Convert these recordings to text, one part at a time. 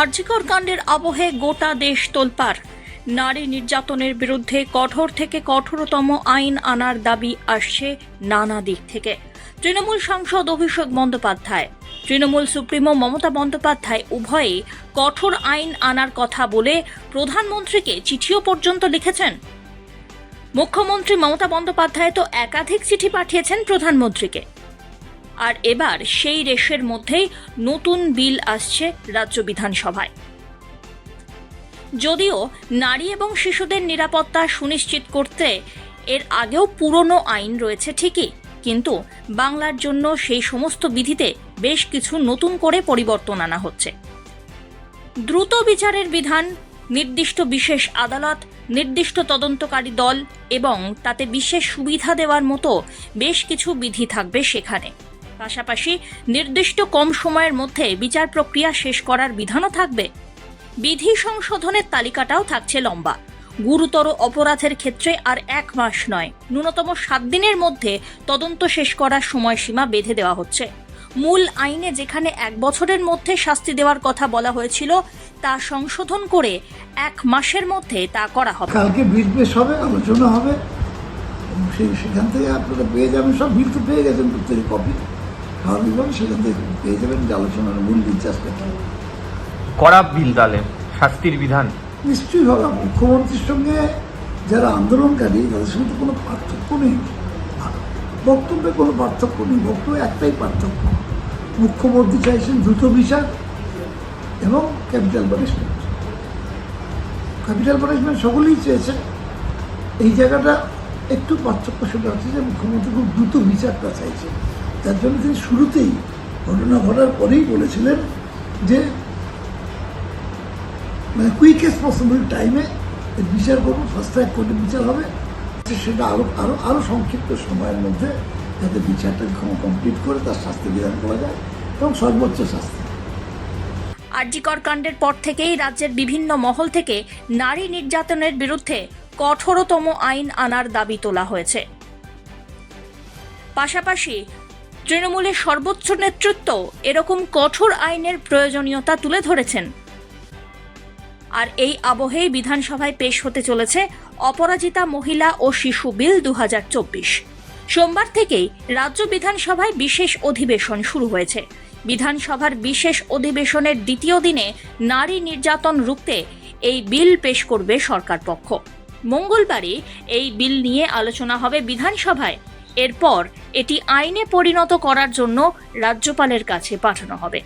আর্জিকর কাণ্ডের আবহে গোটা দেশ তোলপাড়। নারী নির্যাতনের বিরুদ্ধে কঠোর থেকে কঠোরতম আইন আনার দাবি আসছে নানা দিক থেকে। তৃণমূল সাংসদ অভিষেক বন্দ্যোপাধ্যায়। তৃণমূল সুপ্রিমো মমতা বন্দ্যোপাধ্যায় উভয়ে কঠোর আইন আনার কথা বলে প্রধানমন্ত্রীকে চিঠিও পর্যন্ত লিখেছেন। মুখ্যমন্ত্রী মমতা বন্দ্যোপাধ্যায় তো একাধিক চিঠি পাঠিয়েছেন প্রধানমন্ত্রীকে। আর এবার সেই রেশের মধ্যেই নতুন বিল আসছে রাজ্য বিধানসভায়। যদিও নারী এবং শিশুদের নিরাপত্তা সুনিশ্চিত করতে এর আগেও পুরনো আইন রয়েছে ঠিকই, কিন্তু বাংলার জন্য সেই সমস্ত বিধিতে বেশ কিছু নতুন করে পরিবর্তন আনা হচ্ছে। দ্রুত বিচারের বিধান, নির্দিষ্ট বিশেষ আদালত, নির্দিষ্ট তদন্তকারী দল এবং তাতে বিশেষ সুবিধা দেওয়ার মতো বেশ কিছু বিধি থাকবে সেখানে। পাশাপাশি নির্দিষ্ট কম সময়ের মধ্যে বিচার প্রক্রিয়া শেষ করার বিধানও থাকবে। বিধি সংশোধনের তালিকাটাও থাকছে লম্বা। গুরুতর অপরাধের ক্ষেত্রে আর এক মাস নয়। ন্যূনতম সাত দিনের মধ্যে তদন্ত শেষ করার সময়সীমা বেঁধে দেওয়া হচ্ছে। মূল আইনে যেখানে এক বছরের মধ্যে শাস্তি দেওয়ার কথা বলা হয়েছিল, তা সংশোধন করে এক মাসের মধ্যে তা করা হবে। কালকে পেশ হবে, আলোচনা হবে সেখান থেকে আপনারা পেয়ে যাবেন, সব বিল তো পেয়ে গেছেন প্রত্যেকের কপি। স্বাভাবিকভাবে সেখান থেকে পেয়ে যাবেন যে আলোচনার মূল নির্যাসটা কি করা বিল তাহলে শাস্তির বিধান? নিশ্চয়ই হবে। মুখ্যমন্ত্রীর সঙ্গে যারা আন্দোলনকারী তাদের সঙ্গে তো কোনো পার্থক্য নেই। বক্তব্যে কোনো পার্থক্য নেই। বক্তব্য একটাই পার্থক্য। মুখ্যমন্ত্রী চাইছেন দ্রুত বিচার এবং ক্যাপিটাল পানিশমেন্ট। ক্যাপিটাল পানিশমেন্ট সকলেই চেয়েছেন। এই জায়গাটা একটু পার্থক্য সেটা হচ্ছে যে মুখ্যমন্ত্রী খুব দ্রুত বিচারটা চাইছেন। তার জন্য তিনি শুরুতেই ঘটনা ঘটার পরেই বলেছিলেন যে মানে কুইকেস্ট পসিবল টাইমে বিচার করব ফার্স্ট ট্র্যাক কোর্টে বিচার হবে। সেটা আরও আরও আরও সংক্ষিপ্ত সময়ের মধ্যে যাতে বিচারটা কমপ্লিট করে তার শাস্তি বিধান করা যায় এবং সর্বোচ্চ শাস্তি। আরজিকর কাণ্ডের পর থেকেই রাজ্যের বিভিন্ন মহল থেকে নারী নির্যাতনের বিরুদ্ধে কঠোরতম আইন আনার দাবি তোলা হয়েছে। পাশাপাশি তৃণমূলের সর্বোচ্চ নেতৃত্ব এরকম কঠোর আইনের প্রয়োজনীয়তা তুলে ধরেছেন। আর এই আবহেই বিধানসভায় পেশ হতে চলেছে অপরাজিতা মহিলা ও শিশু বিল দু হাজার চব্বিশ। সোমবার থেকেই রাজ্য বিধানসভায় বিশেষ অধিবেশন শুরু হয়েছে। বিধানসভার বিশেষ অধিবেশনের দ্বিতীয় দিনে নারী নির্যাতন রুখতে এই বিল পেশ করবে সরকার পক্ষ। মঙ্গলবারই এই বিল নিয়ে আলোচনা হবে বিধানসভায়। এরপর এটি আইনে পরিণত করার জন্য রাজ্যপালের কাছে পাঠানো হবে।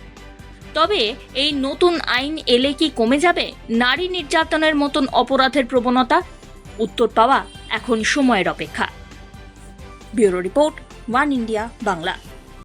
তবে এই নতুন আইন এলে কি কমে যাবে? নারী নির্যাতনের মতন অপরাধের প্রবণতা? উত্তর পাওয়া এখন সময়ের অপেক্ষা। Bureau report, One India, Bangla.